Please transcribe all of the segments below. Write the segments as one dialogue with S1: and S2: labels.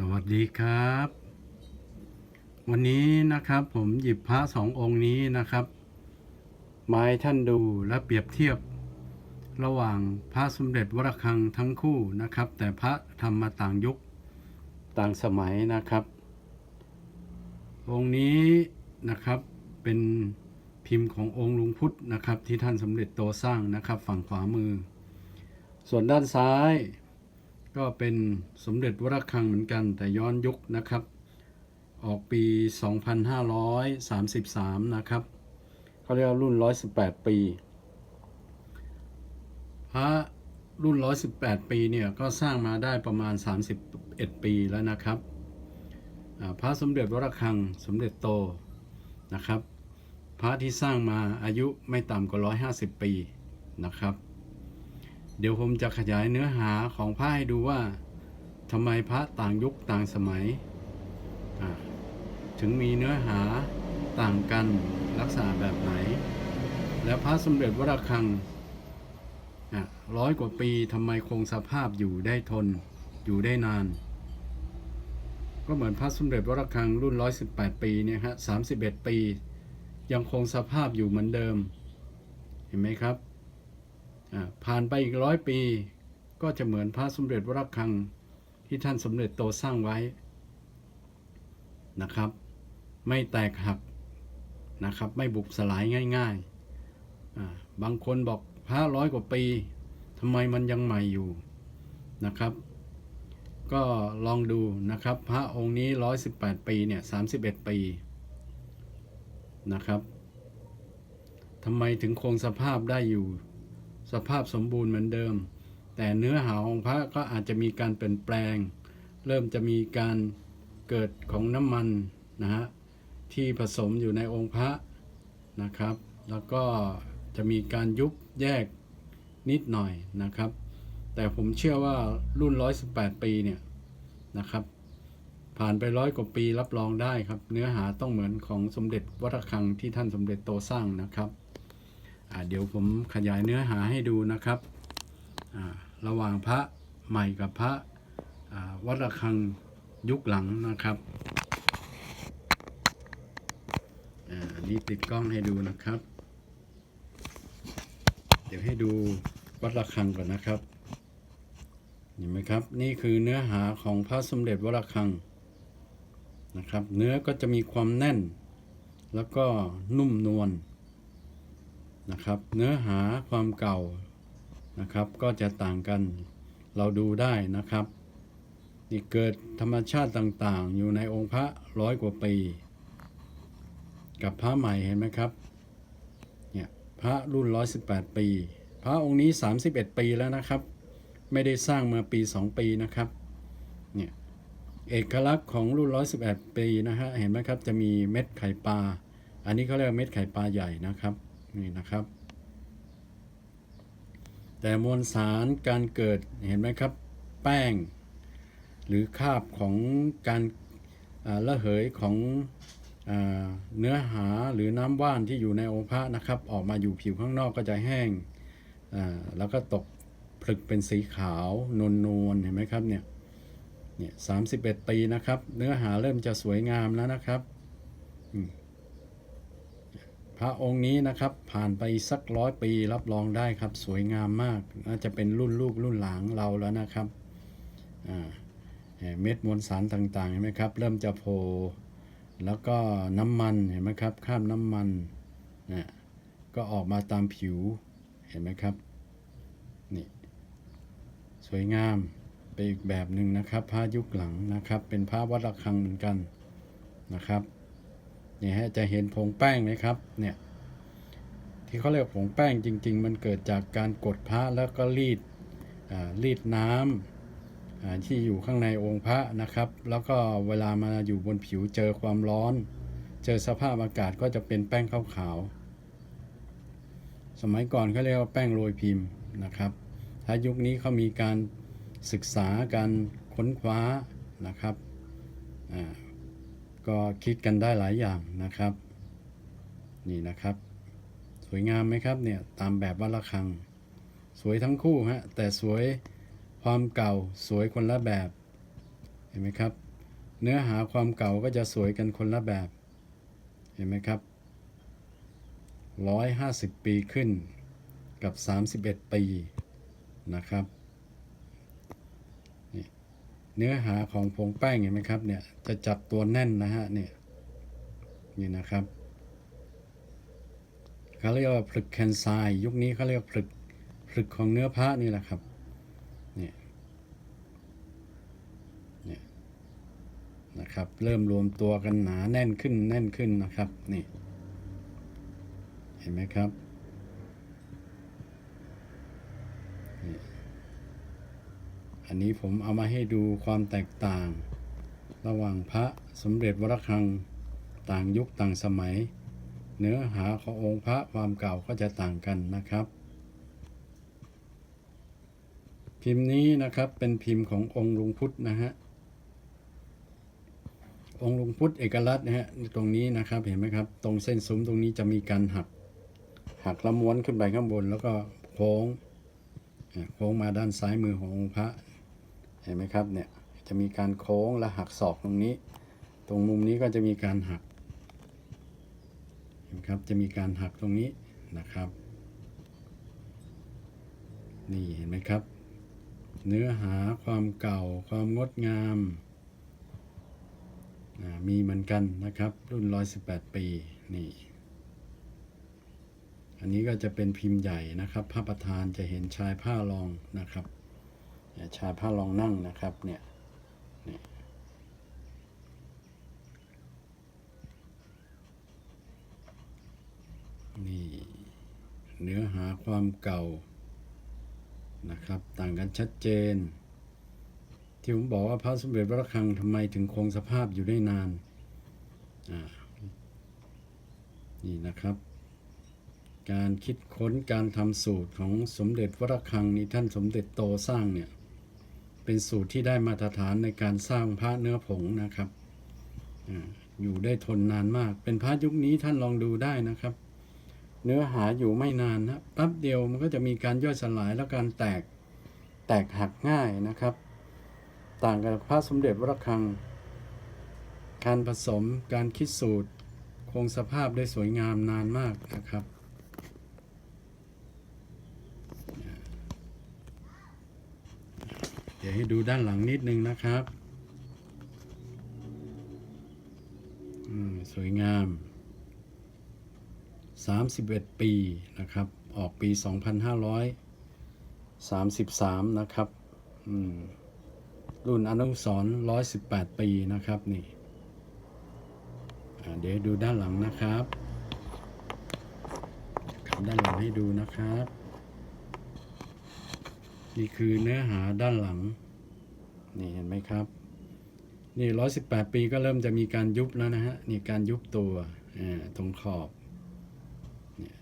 S1: สวัสดีครับ วันนี้นะครับผมหยิบพระสององค์นี้นะครับ มาให้ท่านดูและเปรียบเทียบ ระหว่างพระสมเด็จวรคังทั้งคู่นะครับ แต่พระทำมาต่างยุคต่างสมัยนะครับ องค์นี้นะครับเป็นพิมพ์ขององค์ลุงพุทธนะครับ ที่ท่านสมเด็จโตสร้างนะครับ ฝั่งขวามือ ส่วนด้านซ้าย ก็เป็นสมเด็จวรคังเหมือนกันแต่ย้อนยุคนะครับ ออกปี 2533 นะครับเขาเรียกรุ่น 118 ปี พระรุ่น 118 ปีเนี่ยก็สร้างมาได้ประมาณ 31 ปีแล้วนะครับพระสมเด็จวรคังสมเด็จโตนะครับ พระที่สร้างมาอายุไม่ต่ำกว่า 150 ปีนะครับ เดี๋ยวผมจะขยายเนื้อหาของพระให้ดูว่าทำไมพระต่างยุคต่างสมัย ถึงมีเนื้อหาต่างกันลักษณะแบบไหน แล้วพระสมเด็จวรคังร้อยกว่าปีทำไมคงสภาพอยู่ได้ทนอยู่ได้นาน ก็เหมือนพระสมเด็จวรคังรุ่น 118 ปีเนี่ยฮะ31 ปี ยังคงสภาพอยู่เหมือนเดิม เห็นไหมครับ ผ่านไปอีกร้อยปี ก็จะเหมือนพระสมเด็จวรคังที่ท่านสมเด็จโตสร้างไว้นะครับ ไม่แตกหักนะครับ ไม่บุบสลายง่ายๆบางคนบอกพระร้อยกว่าปีทำไมมันยังใหม่อยู่นะครับ ก็ลองดูนะครับ พระองค์นี้ 118 ปีเนี่ย 31 ปีนะครับทำไมถึงคงสภาพได้อยู่ สภาพสมบูรณ์เหมือนเดิม แต่เนื้อหาของพระก็อาจจะมีการเปลี่ยนแปลง เริ่มจะมีการเกิดของน้ำมันนะฮะที่ผสมอยู่ในองค์พระนะครับ แล้วก็จะมีการยุบแยกนิดหน่อยนะครับ แต่ผมเชื่อว่ารุ่น 118 ปีเนี่ยนะครับ ผ่านไปร้อยกว่าปีรับรองได้ครับ เนื้อหาต้องเหมือนของสมเด็จวัดระฆังที่ท่านสมเด็จโตสร้างนะครับ เดี๋ยวผมขยายเนื้อหาให้ดูนะครับระหว่างพระใหม่กับพระวัดระฆังยุคหลังนะครับอันนี้ติดกล้องให้ดูนะครับ เดี๋ยวให้ดูวัดระฆังก่อนนะครับเห็นไหมครับ นี่คือเนื้อหาของพระสมเด็จวัดระฆังนะครับ เนื้อก็จะมีความแน่น แล้วก็นุ่มนวล นะครับ เนื้อหาความเก่านะครับ ก็จะต่างกันเราดูได้นะครับ นี่เกิดธรรมชาติต่างๆ อยู่ในองค์พระร้อยกว่าปี กับพระใหม่เห็นไหมครับเนี่ยพระรุ่น 118 ปี พระองค์นี้ 31 ปีแล้วนะครับ ไม่ได้สร้างมาปี 2 ปีนะครับเนี่ยเอกลักษณ์ของรุ่น 118 ปีนะฮะเห็นไหมครับจะมีเม็ดไข่ปลาอันนี้เขาเรียกเม็ดไข่ปลาใหญ่นะครับ นี่นะครับ แต่มวลสารการเกิดเห็นไหมครับ แป้ง หรือคาบของการอ่าระเหยของอเนื้อหาหรือน้ำว่านที่อยู่ในองค์พระนะครับ ออกมาอยู่ผิวข้างนอกก็จะแห้งแล้วก็ตกผลึกเป็นสีขาวนวลนวลๆเห็นไหมครับเนี่ยเนี่ยสามสิบเอ็ดปีนะครับ เนื้อหาเริ่มจะสวยงามแล้วนะครับอื พระองค์นี้นะครับผ่านไปสักร้อยปีรับรองได้ครับ สวยงามมากน่าจะเป็นรุ่นลูกรุ่นหลานเราแล้วนะครับอ่าเม็ดมวลสารต่างๆเห็นไหมครับ เริ่มจะโผล่แล้วก็น้ำมันเห็นไหมครับคราบน้ำมันนะก็ออกมาตามผิวเห็นไหมครับนี่สวยงามไปอีกแบบหนึ่งนะครับผ้ายุคหลังนะครับ เป็นผ้าวัดระฆังเหมือนกันนะครับ เนี่ยฮะจะเห็นผงแป้งไหมครับเนี่ยที่เขาเรียกผงแป้งจริง ๆ มันเกิดจากการกดพระแล้วก็รีดรีดน้ำอ่าที่อยู่ข้างในองค์พระนะครับ แล้วก็เวลามาอยู่บนผิวเจอความร้อน เจอสภาพอากาศก็จะเป็นแป้งขาวๆสมัยก่อนเขาเรียกว่าแป้งโรยพิมพ์นะครับถ้ายุคนี้เขามีการศึกษาการค้นคว้านะครับ ก็คิดกันได้หลายอย่างนะครับ นี่นะครับ สวยงามไหมครับเนี่ยตามแบบวัดระฆัง สวยทั้งคู่ฮะแต่สวยความเก่าสวยคนละแบบ เห็นไหมครับ เนื้อหาความเก่าก็จะสวยกันคนละแบบ เห็นไหมครับร้อยห้าสิบปีขึ้นกับสามสิบเอ็ดปีนะครับ เนื้อหาของผงแป้งเห็นไหมครับเนี่ยจะจับตัวแน่นนะฮะเนี่ยนี่นะครับเขาเรียกว่าผลึกแคนไซยุคนี้เขาเรียกผลึกผลึกของเนื้อพระนี่แหละครับเนี่ยเนี่ยนะครับเริ่มรวมตัวกันหนาแน่นขึ้นแน่นขึ้นนะครับนี่เห็นไหมครับ อันนี้ผมเอามาให้ดูความแตกต่าง ระหว่างพระสมเด็จวรคังต่างยุคต่างสมัย เนื้อหาขององค์พระความเก่าก็จะต่างกันนะครับ พิมพ์นี้นะครับเป็นพิมพ์ขององค์ลุงพุทธนะฮะองค์ลุงพุทธเอกลักษณ์นะฮะตรงนี้นะครับเห็นไหมครับ ตรงเส้นซุ้มตรงนี้จะมีการหักหักละม้วนขึ้นไปข้างบนแล้วก็โค้งโค้งมาด้านซ้ายมือขององค์พระ ห็นไหมครับเนี่ยจะมีการโค้งและหักศอกตรงนี้ ตรงมุมนี้ก็จะมีการหักเห็นไหมครับจะมีการหักตรงนี้นะครับ นี่เห็นไหมครับ เนื้อหาความเก่าความงดงามมีเหมือนกันนะครับ รุ่น 118 ปีนี่อันนี้ก็จะเป็นพิมพ์ใหญ่นะครับ พระประธานจะเห็นชายผ้ารองนะครับ ชายผ้ารองนั่งนะครับเนี่ยนี่เนื้อหาความเก่านะครับ ต่างกันชัดเจน ที่ผมบอกว่าพระสมเด็จพระระฆังทำไมถึงคงสภาพอยู่ได้นานนี่นะครับ การคิดค้นการทำสูตรของสมเด็จวรคังนี่ท่านสมเด็จโตสร้างเนี่ย เป็นสูตรที่ได้มาตรฐานในการสร้างพระเนื้อผงนะครับอยู่ได้ทนนานมาก เป็นพระยุคนี้ท่านลองดูได้นะครับ เนื้อหาอยู่ไม่นานนะแป๊บเดียวมันก็จะมีการย่อยสลายและการแตกแตกหักง่ายนะครับ ต่างกับพระสมเด็จวรคัง การผสมการคิดสูตร คงสภาพได้สวยงามนานมากนะครับ ดี๋ยวให้ดูด้านหลังนิดนึงนะครับอืมสวยงาม 31 ปีนะครับ ออกปี 2533 นะครับอืมรุ่นอนุสร118 ปีนะครับนี่เดี๋ยวดูด้านหลังนะครับขับด้านหลังให้ดูนะครับ นี่คือเนื้อหาด้านหลัง นี่เห็นไหมครับ นี่118ปีก็เริ่มจะมีการยุบแล้วนะฮะ นี่การยุบตัวตรงขอบเนี่ย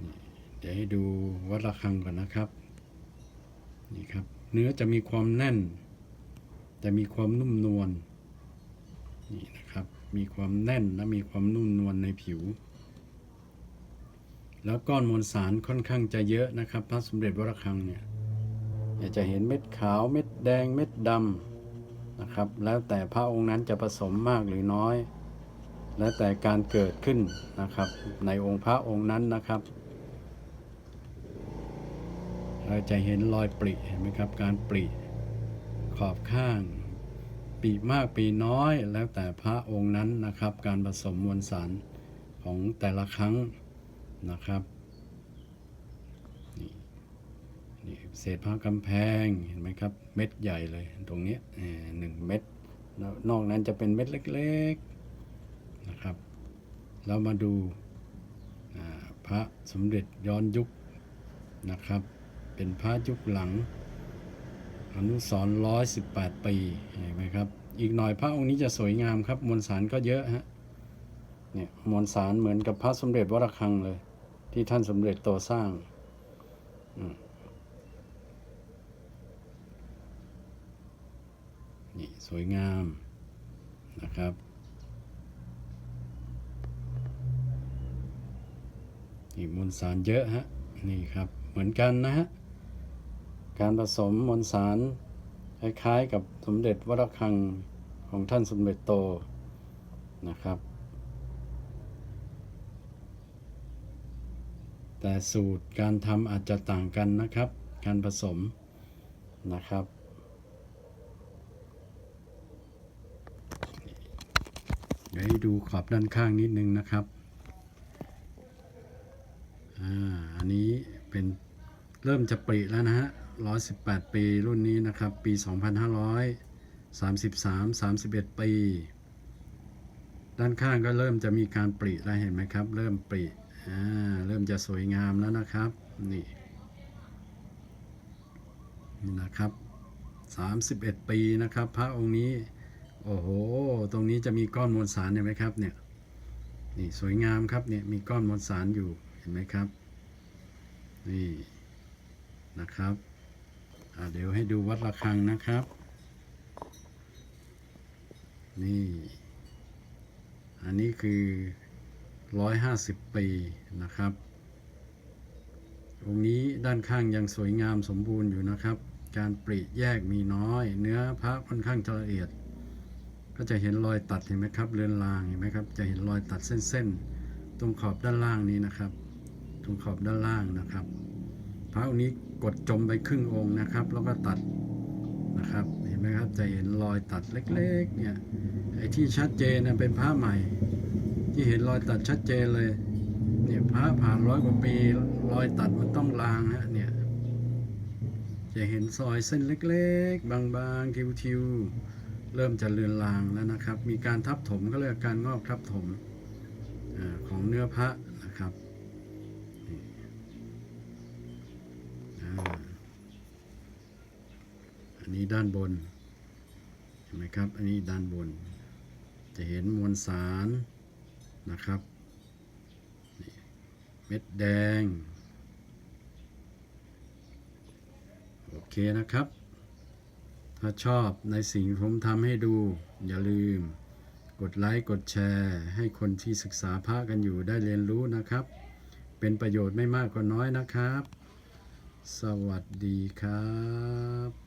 S1: นี่เดี๋ยวให้ดูวัดระฆังก่อนนะครับ นี่ครับ เนื้อจะมีความแน่น แต่มีความนุ่มนวล นี่นะครับ มีความแน่นและมีความนุ่มนวลในผิว แล้วก้อนมวลสารค่อนข้างจะเยอะนะครับ พระสมเด็จวรคังเนี่ยอยากจะเห็นเม็ดขาวเม็ดแดงเม็ดดำนะครับ แล้วแต่พระองค์นั้นจะผสมมากหรือน้อย แล้วแต่การเกิดขึ้นนะครับ ในองค์พระองค์นั้นนะครับ เราจะเห็นรอยปริเห็นไหมครับ การปริขอบข้างปีมากปีน้อยแล้วแต่พระองค์นั้นนะครับ การผสมมวลสารของแต่ละครั้ง นะครับนี่นี่เศษผ้ากำแพงเห็นไหมครับ เม็ดใหญ่เลยตรงนี้หนึ่งเม็ดแล้วนอกนั้นจะเป็นเม็ดเล็กๆนะครับ เรามาดูพระสมเด็จย้อนยุคนะครับ เป็นพระยุคหลังอนุสรร้อยสิบแปดปีเห็นไหมครับ อีกหน่อยพระองค์นี้จะสวยงามครับ มวลสารก็เยอะฮะเนี่ยมวลสารเหมือนกับพระสมเด็จวรคังเลย ที่ท่านสมเด็จโตสร้างนี่สวยงามนะครับ นี่มวลสารเยอะฮะ นี่ครับเหมือนกันนะฮะ การผสมมวลสารคล้ายๆกับสมเด็จวัดระฆังของท่านสมเด็จโตนะครับ แต่สูตรการทำอาจจะต่างกันนะครับ การผสมนะครับเดี๋ยวให้ดูขอบด้านข้างนิดนึงนะครับอ่าอันนี้เป็นเริ่มจะปริแล้วนะฮะ118 ปีรุ่นนี้นะครับ ปี 2533 31 ปี ด้านข้างก็เริ่มจะมีการปริแล้วเห็นไหมครับ เริ่มปริ อ่าเริ่มจะสวยงามแล้วนะครับ นี่นี่นะครับ 31 ปีนะครับ พระองค์นี้ โอ้โห ตรงนี้จะมีก้อนมวลสารเห็นไหมครับเนี่ยนี่สวยงามครับเนี่ยมีก้อนมวลสารอยู่เห็นไหมครับ นี่นะครับเดี๋ยวให้ดูวัดระฆังนะครับ นี่ อันนี้คือ ร้อยห้าสิบปีนะครับ องค์นี้ด้านข้างยังสวยงามสมบูรณ์อยู่นะครับ การปริแยกมีน้อย เนื้อพระค่อนข้างจะละเอียด ก็จะเห็นรอยตัดเห็นไหมครับเรือนรางเห็นไหมครับ จะเห็นรอยตัดเส้นๆ ตรงขอบด้านล่างนี้นะครับ ตรงขอบด้านล่างนะครับ พระองค์นี้กดจมไปครึ่งองค์นะครับ แล้วก็ตัดนะครับ เห็นไหมครับจะเห็นรอยตัดเล็กๆเนี่ยไอ้ที่ชัดเจนนะเป็นพระใหม่ ที่เห็นรอยตัดชัดเจนเลย เนี่ยพระผ่านร้อยกว่าปี รอยตัดมันต้องลางฮะเนี่ย จะเห็นซอยเส้นเล็กๆ บางๆ ทิวๆ เริ่มจะเลือนลางแล้วนะครับ มีการทับถมก็เรียกการงอกทับถมอของเนื้อพระนะครับอันนี้ด้านบนเห็นไหมครับ อันนี้ด้านบน จะเห็นมวลสาร นะครับ เม็ดแดง โอเคนะครับ ถ้าชอบในสิ่งผมทำให้ดู อย่าลืม กดไลค์กดแชร์ ให้คนที่ศึกษาพระกันอยู่ได้เรียนรู้นะครับ เป็นประโยชน์ไม่มากก็น้อยนะครับ สวัสดีครับ